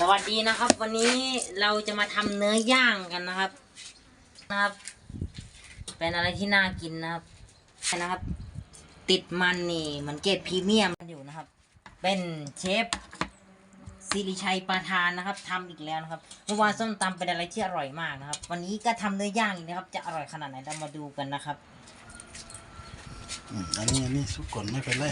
สวัสดีนะครับ วันนี้เราจะมาทำเนื้อย่างกันนะครับ นะครับ เป็นอะไรที่น่ากินนะครับนะครับ ติดมันนี่เหมันเกรดพรีเมียมอยู่นะครับ เป็นเชฟสิริชัยประธานนะครับทำอีกแล้วนะครับเมื่อวานส้มตำเป็นอะไรที่อร่อยมากนะครับ วันนี้ก็ทำเนื้อย่างอีกนะครับ จะอร่อยขนาดไหนเรามาดูกันนะครับอันนี้อันนี้สุกก่อนไม่เป็นไร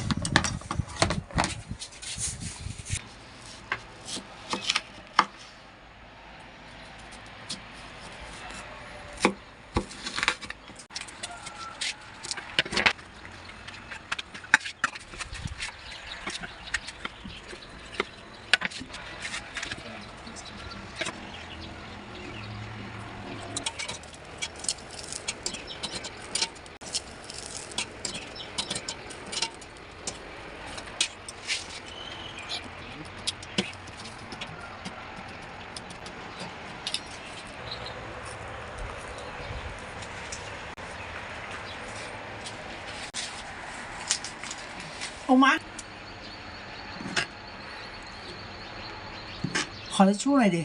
เอามา ขอทิชชู่หน่อยดิ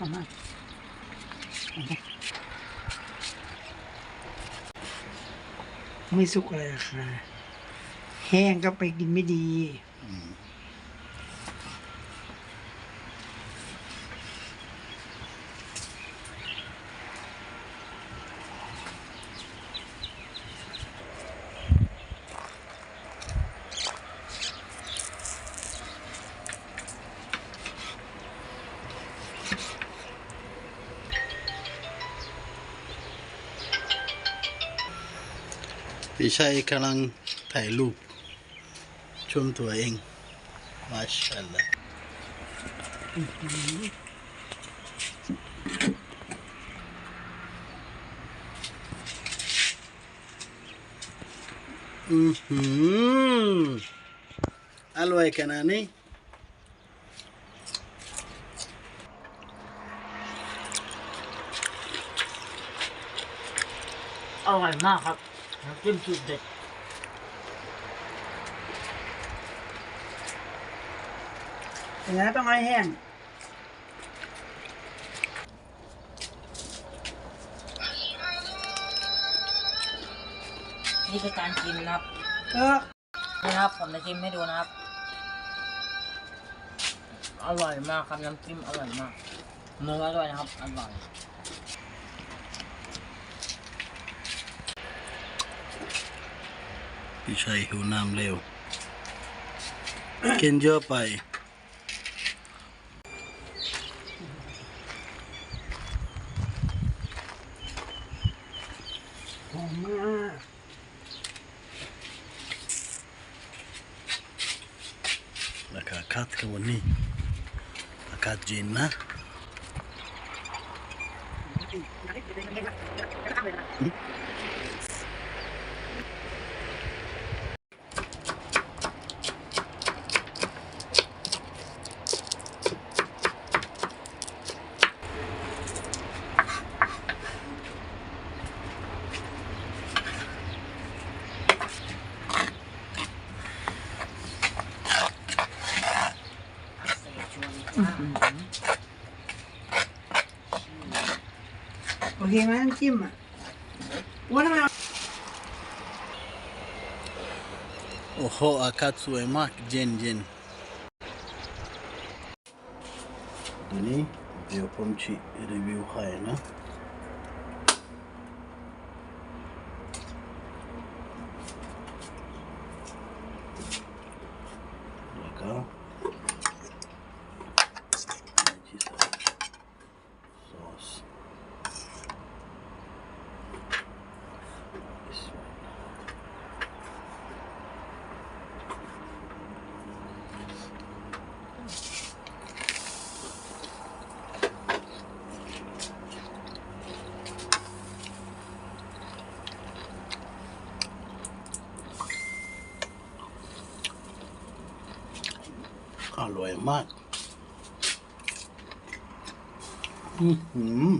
อามาเอามาไม่สุกอะไรค่ะ แห้งก็ไปกินไม่ดี พี่ชัยกำลังถ่ายรูป ชมตัวเอง มาชาอัลลอฮ์อือหืออร่อยขนาดนี้อร่อยมากครับ น้ำจิ้มสูตรเด็ดแต่นะต้องให้แห้งนี่คือการกินนะครับเออนี่นะครับ ผมจะชิมให้ดูนะครับ อร่อยมากครับน้ำจิ้มอร่อยมากเนื้อด้วยนะครับ อร่อย พี่ชัยหิวน้ำเร็วกินเยอะไป หอมมากแล้วก็คัดกันวันนี้อากาศเย็นนะอเคไหม น้ำจิ้มอะว่าทำไร่อยมาก อืม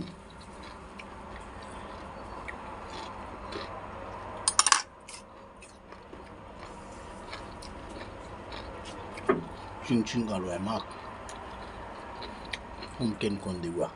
จริงๆอร่อยมากผมกินคนดีกว่า